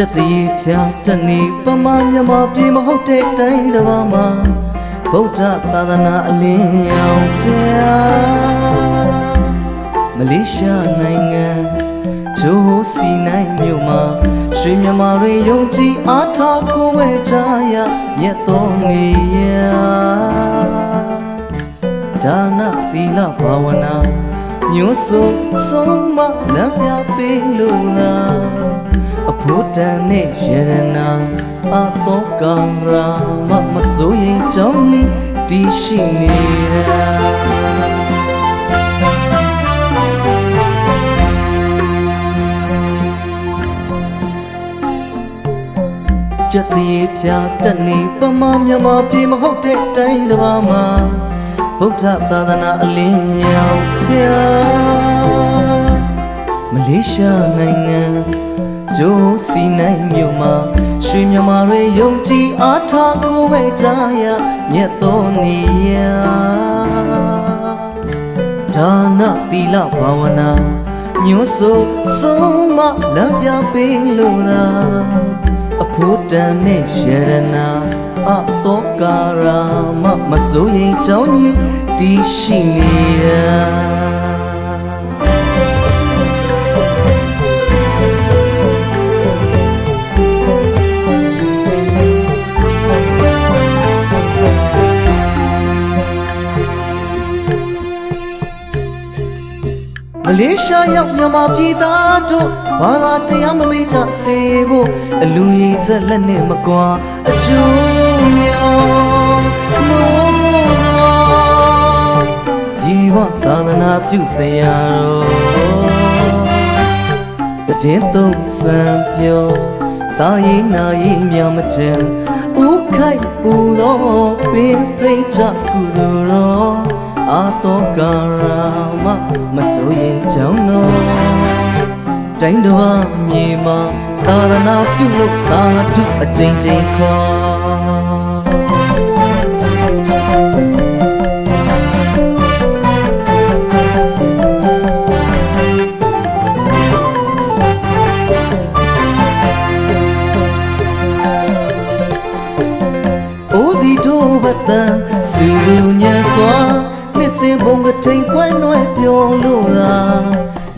ချက်တည်းဖြာတနေပမာမြမပြေမဟုတ်တဲ့တိုင်းတစ်ပါးမှာဗုဒ္ဓသာသနာအလင်းအောင်ဖြာမလေးရှားနိုင်ငံဂျိုးစီနိုင်မြို့မှာရွှေမြမာတွေယုံကြည်အားထားကိုဝဲကြရမြတ်တော်နေရာဒါနသီလဘာဝနာညွှန်းဆိုဆုံးမလမ်းပြပေးလို့လား အဖို့တန်နဲ့ယရနာအသောကံရာမမစိုးရင်ကြောင်းကြီးတည်ရှိနေတာကြက်သေးဖြာတက်နေပမာမြမပြေမဟုတ်တဲ့တိုင်းတစ်ပါးမှာဗုဒ္ဓသာသနာအလင်းရောက်ဖြာမလေးရှားနိုင်ငံ ဂျိုးစီနိုင်မြို့မှာရွှေမြမာတွေယုံကြည်အားထားကိုဝဲကြရမြတ်တော်နေရာဒါနသီလဘာဝနာညွှန်းဆိုဆုံးမလမ်းပြပေးလို့လားအဖို့တန်နဲ့ယရနာအသောကာရာမမစိုးရင်ကြောင်းကြီးတည်ရှိနေတာ မလေးရှားရောက်မြန်မာပြည်သားတို့ဘာသာတရားမမေ့ကြစေဖို့အလူကြီးဆက်လက်နဲ့မကွာအကျိုးမြောင်မိုးသောဒီဘသာသနာပြုစရာတော်တည်သုံးစံပြောတာရင်နာရင်မြောင်မတန်ဥခိုက်ပူသောပင်ဖိတ်ချကုလိုတော် အာသောကာရာမမဆိုရင်ကြောင်းတော်တိုင်းတော်မြေမှာသာသနာပြု ဘုံကထိန်ပွဲနွယ်ပြောလို့လား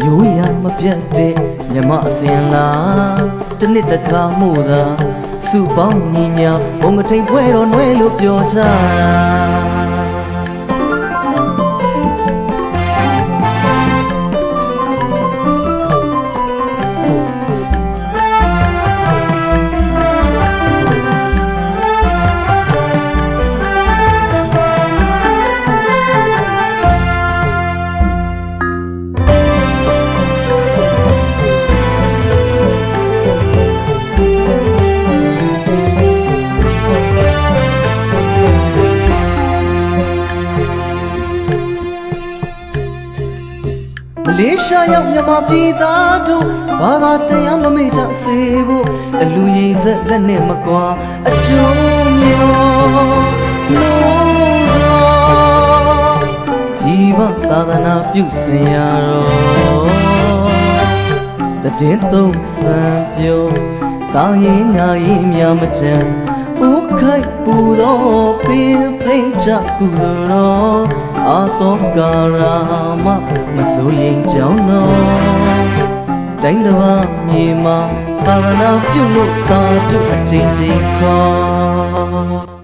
ရိုးရမပြတ်တဲ့မြမအစင်လားတနစ်တခါမှုသာစုပေါင်းညီညာဘုံကထိန်ပွဲတော်နွယ်လို့ပြောကြ လေးရှားရောက်မြန်မာပြည်သားတို့ဘာသာတရားမမေ့ကြစေဖို့အလူရင်ဆက်လက်နဲ့မကွာအကျိုးမြောလို့ဒီဘသာသနာပြုစင်ရတော့တည်သုံးစံပြောတာရင်ငါရင်မြမတန်ဥခိုက်ပူတော့ပင်ဖိတ်ချကုလိုတော့ အာသောကာရာမမစိုးရင်ကြောင်းတော့တိုင်းတစ်ပါးမြေမှာသာသနာပြုလို့သာတို့အချင်းချင်းခေါ်